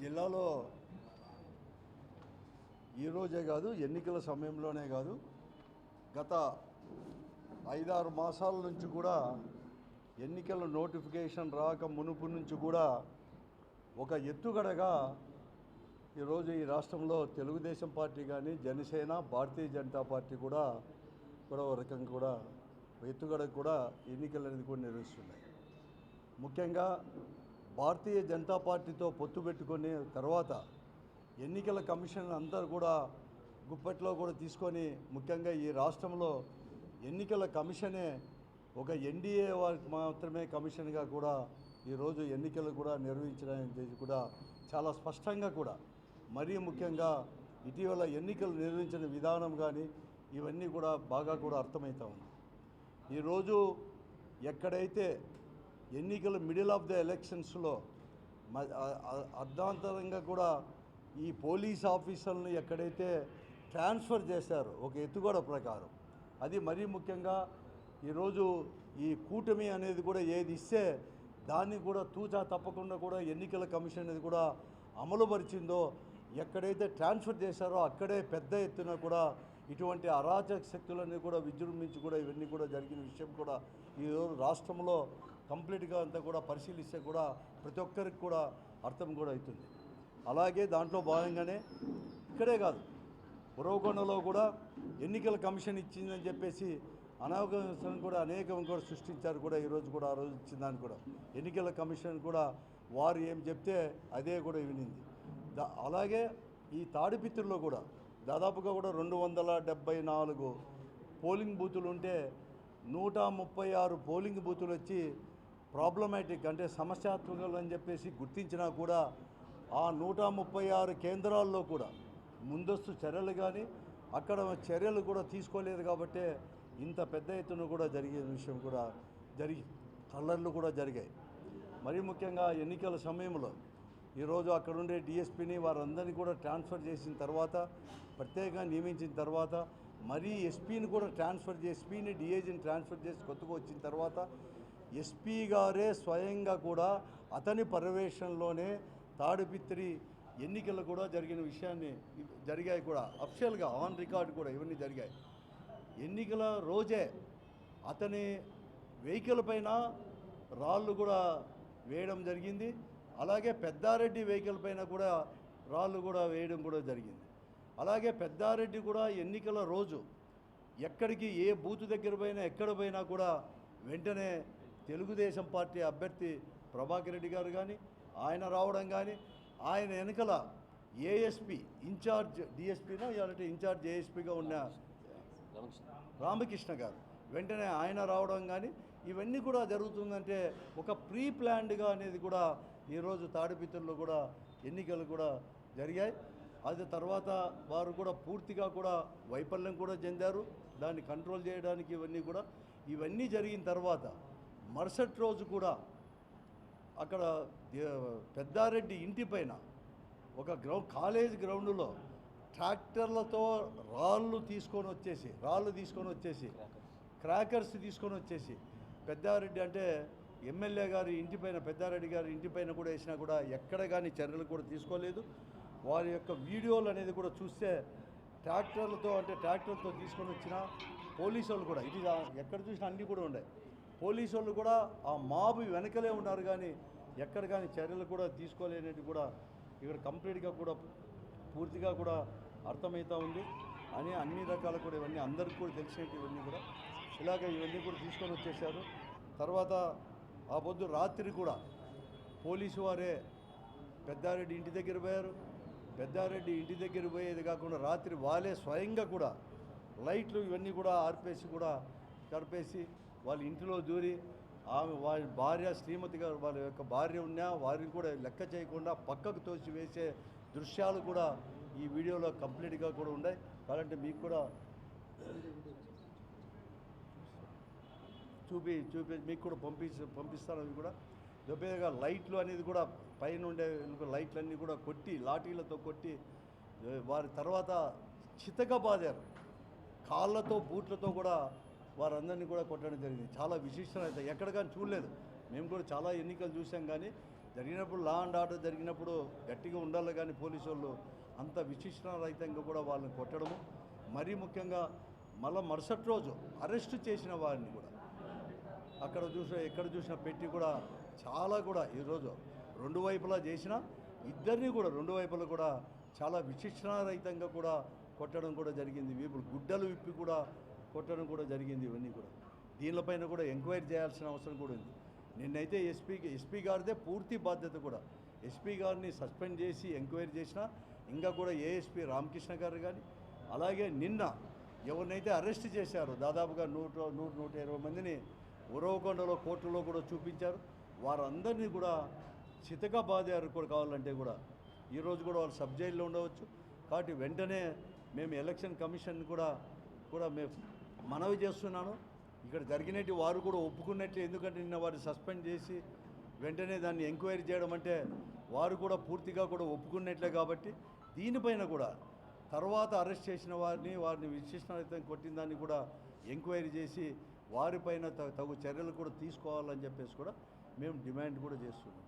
జిల్లాలో ఈరోజే కాదు ఎన్నికల సమయంలోనే కాదు గత ఐదారు మాసాల నుంచి కూడా ఎన్నికల నోటిఫికేషన్ రాక మునుపు నుంచి కూడా ఒక ఎత్తుగడగా ఈరోజు ఈ రాష్ట్రంలో తెలుగుదేశం పార్టీ కానీ జనసేన భారతీయ జనతా పార్టీ కూడా కూడా ఒక రకంగా కూడా ఎత్తుగడ కూడా ఎన్నికలు అనేది కూడా నిర్వహిస్తున్నాయి. ముఖ్యంగా భారతీయ జనతా పార్టీతో పొత్తు పెట్టుకుని తర్వాత ఎన్నికల కమిషన్ అందరూ కూడా గుప్పట్లో కూడా తీసుకొని ముఖ్యంగా ఈ రాష్ట్రంలో ఎన్నికల కమిషనే ఒక ఎన్డీఏ వారికి మాత్రమే కమిషన్గా కూడా ఈరోజు ఎన్నికలు కూడా నిర్వహించడానికి కూడా చాలా స్పష్టంగా కూడా మరీ ముఖ్యంగా ఇటీవల ఎన్నికలు నిర్వహించిన విధానం కానీ ఇవన్నీ కూడా బాగా కూడా అర్థమవుతా ఉంది. ఈరోజు ఎక్కడైతే ఎన్నికల మిడిల్ ఆఫ్ ద ఎలక్షన్స్లో మ- అర్ధాంతరంగా కూడా ఈ పోలీస్ ఆఫీసర్లను ఎక్కడైతే ట్రాన్స్ఫర్ చేశారో ఒక ఎత్తుగడ ప్రకారం. అది మరీ ముఖ్యంగా ఈరోజు ఈ కూటమి అనేది కూడా ఏది ఇస్తే దాన్ని కూడా తూచా తప్పకుండా కూడా ఎన్నికల కమిషన్ అనేది కూడా అమలుపరిచిందో ఎక్కడైతే ట్రాన్స్ఫర్ చేశారో అక్కడే పెద్ద ఎత్తున కూడా ఇటువంటి అరాచక శక్తులన్నీ కూడా విజృంభించి కూడా ఇవన్నీ కూడా జరిగిన విషయం కూడా ఈరోజు రాష్ట్రంలో కంప్లీట్గా అంతా కూడా పరిశీలిస్తే కూడా ప్రతి ఒక్కరికి కూడా అర్థం కూడా అవుతుంది. అలాగే దాంట్లో భాగంగానే ఇక్కడే కాదు పురవకొండలో కూడా ఎన్నికల కమిషన్ ఇచ్చిందని చెప్పేసి అనావకాశం కూడా అనేకం కూడా సృష్టించారు కూడా ఈరోజు కూడా ఆ రోజు ఇచ్చిందని కూడా. ఎన్నికల కమిషన్ కూడా వారు ఏం చెప్తే అదే కూడా వినింది. దా- అలాగే ఈ తాడిపిత్రుల్లో కూడా దాదాపుగా కూడా రెండు వందల డెబ్బై నాలుగు పోలింగ్ బూతులు ఉంటే నూట ముప్పై ఆరు పోలింగ్ బూతులు వచ్చి ప్రాబ్లమాటిక్ అంటే సమస్యాత్మకలు అని చెప్పేసి గుర్తించినా కూడా ఆ నూట ముప్పై ఆరు కేంద్రాల్లో కూడా ముందస్తు చర్యలు కానీ అక్కడ చర్యలు కూడా తీసుకోలేదు కాబట్టే ఇంత పెద్ద ఎత్తున కూడా జరిగే విషయం కూడా జరిగి కలర్లు కూడా జరిగాయి. మరీ ముఖ్యంగా ఎన్నికల సమయంలో ఈరోజు అక్కడ ఉండే డిఎస్పీని వారందరినీ కూడా ట్రాన్స్ఫర్ చేసిన తర్వాత ప్రత్యేకంగా నియమించిన తర్వాత మరీ ఎస్పీని కూడా ట్రాన్స్ఫర్ చేసి ఎస్పీని డిఏజీని ట్రాన్స్ఫర్ చేసి కొత్తగా వచ్చిన తర్వాత ఎస్పీ గారే స్వయంగా కూడా అతని పర్యవేక్షణలోనే తాడిపిత్రి ఎన్నికలు కూడా జరిగిన విషయాన్ని జరిగాయి కూడా. అఫిషియల్గా ఆన్ రికార్డ్ కూడా ఇవన్నీ జరిగాయి. ఎన్నికల రోజే అతని వెహికల్ పైన రాళ్ళు కూడా వేయడం జరిగింది. అలాగే పెద్దారెడ్డి వెహికల్ పైన కూడా రాళ్ళు కూడా వేయడం కూడా జరిగింది. అలాగే పెద్దారెడ్డి కూడా ఎన్నికల రోజు ఎక్కడికి ఏ బూత్ దగ్గర పోయినా ఎక్కడ పోయినా కూడా వెంటనే తెలుగుదేశం పార్టీ అభ్యర్థి ప్రభాకర్ రెడ్డి గారు కానీ ఆయన రావడం కానీ ఆయన వెనకల ఏఎస్పి ఇన్ఛార్జ్ డిఎస్పీనా ఇలాంటి ఇన్ఛార్జ్ ఏఎస్పీగా ఉన్న రామకృష్ణ గారు. వెంటనే ఆయన రావడం కానీ ఇవన్నీ కూడా జరుగుతుందంటే ఒక ప్రీ ప్లాన్డ్గా అనేది కూడా ఈరోజు తాడిపిత్రుల్లో కూడా ఎన్నికలు కూడా జరిగాయి. అది తర్వాత వారు కూడా పూర్తిగా కూడా వైఫల్యం కూడా చెందారు. దాన్ని కంట్రోల్ చేయడానికి ఇవన్నీ కూడా ఇవన్నీ జరిగిన తర్వాత మరుసటి రోజు కూడా అక్కడ పెద్దారెడ్డి ఇంటి పైన ఒక గ్రౌండ్ కాలేజ్ గ్రౌండ్లో ట్రాక్టర్లతో రాళ్ళు తీసుకొని వచ్చేసి రాళ్ళు తీసుకొని వచ్చేసి క్రాకర్స్ తీసుకొని వచ్చేసి పెద్దారెడ్డి అంటే ఎమ్మెల్యే గారి ఇంటిపైన పెద్దారెడ్డి గారి ఇంటిపైన కూడా వేసినా కూడా ఎక్కడ కానీ చర్యలు కూడా తీసుకోలేదు. వారి యొక్క వీడియోలు అనేది కూడా చూస్తే ట్రాక్టర్లతో అంటే ట్రాక్టర్తో తీసుకొని వచ్చిన పోలీసు వాళ్ళు కూడా ఇది ఎక్కడ చూసినా అన్నీ కూడా ఉన్నాయి పోలీసు వాళ్ళు కూడా ఆ మాబు వెనకలే ఉన్నారు కానీ ఎక్కడ కానీ చర్యలు కూడా తీసుకోలేనిది కూడా ఇక్కడ కంప్లీట్గా కూడా పూర్తిగా కూడా అర్థమవుతూ ఉంది. అని అన్ని రకాల కూడా ఇవన్నీ అందరికీ కూడా తెలిసినట్టు ఇవన్నీ కూడా ఇలాగ ఇవన్నీ కూడా తీసుకొని వచ్చేసారు తర్వాత ఆ పొద్దు రాత్రి కూడా పోలీసు వారే పెద్దారెడ్డి ఇంటి దగ్గర పోయారు. పెద్దారెడ్డి ఇంటి దగ్గర పోయేది కాకుండా రాత్రి వాళ్ళే స్వయంగా కూడా లైట్లు ఇవన్నీ కూడా ఆర్పేసి కూడా కడిపేసి వాళ్ళ ఇంటిలో దూరి ఆమె వారి భార్య శ్రీమతి గారు వాళ్ళ యొక్క భార్య ఉన్నా వారిని కూడా లెక్క చేయకుండా పక్కకు తోసి వేసే దృశ్యాలు కూడా ఈ వీడియోలో కంప్లీట్గా కూడా ఉన్నాయి. కావాలంటే మీకు కూడా చూపి చూపి మీకు కూడా పంపించి పంపిస్తాను అవి కూడా. దొబ్బేగా లైట్లు అనేది కూడా పైన ఉండే లైట్లు అన్నీ కూడా కొట్టి లాఠీలతో కొట్టి వారి తర్వాత చితక బాదారు. కాళ్ళతో బూట్లతో కూడా వారందరినీ కూడా కొట్టడం జరిగింది. చాలా విశిష్టత ఎక్కడ కానీ చూడలేదు. మేము కూడా చాలా ఎన్నికలు చూసాం కానీ జరిగినప్పుడు లా అండ్ ఆర్డర్ జరిగినప్పుడు గట్టిగా ఉండాలి కానీ పోలీసు వాళ్ళు అంత విశిష్టరహితంగా కూడా వాళ్ళని కొట్టడము. మరీ ముఖ్యంగా మళ్ళీ మరుసటి రోజు అరెస్ట్ చేసిన వారిని కూడా. అక్కడ చూసిన ఎక్కడ చూసినా పెట్టి కూడా చాలా కూడా ఈరోజు రెండు వైపులా చేసిన ఇద్దరిని కూడా రెండు వైపులా కూడా చాలా విశిష్టరహితంగా కూడా కొట్టడం కూడా జరిగింది. వీపులు గుడ్డలు విప్పి కూడా కొట్టడం కూడా జరిగింది ఇవన్నీ కూడా. దీనిపైన కూడా ఎంక్వైరీ చేయాల్సిన అవసరం కూడా ఉంది. నిన్నైతే ఎస్పీకి ఎస్పీ గారిదే పూర్తి బాధ్యత కూడా. ఎస్పీ గారిని సస్పెండ్ చేసి ఎంక్వైరీ చేసినా ఇంకా కూడా ఏఎస్పీ రామకృష్ణ గారు కానీ అలాగే నిన్న ఎవరినైతే అరెస్ట్ చేశారో దాదాపుగా నూట నూట నూట ఇరవై మందిని ఉరవకొండలో కోర్టులో కూడా చూపించారు. వారందరినీ కూడా చితక బాధారు కూడా కావాలంటే కూడా ఈరోజు కూడా వాళ్ళు సబ్ జైల్లో ఉండవచ్చు. కాబట్టి వెంటనే మేము ఎలక్షన్ కమిషన్ కూడా కూడా మేము మనవి చేస్తున్నాను. ఇక్కడ జరిగినట్టు వారు కూడా ఒప్పుకున్నట్లే. ఎందుకంటే నిన్న వారిని సస్పెండ్ చేసి వెంటనే దాన్ని ఎంక్వైరీ చేయడం అంటే వారు కూడా పూర్తిగా కూడా ఒప్పుకున్నట్లే కాబట్టి దీనిపైన కూడా తర్వాత అరెస్ట్ చేసిన వారిని వారిని విశ్లేషణ కొట్టిన దాన్ని కూడా ఎంక్వైరీ చేసి వారిపైన త- తగు చర్యలు కూడా తీసుకోవాలని చెప్పేసి కూడా మేము డిమాండ్ కూడా చేస్తున్నాం.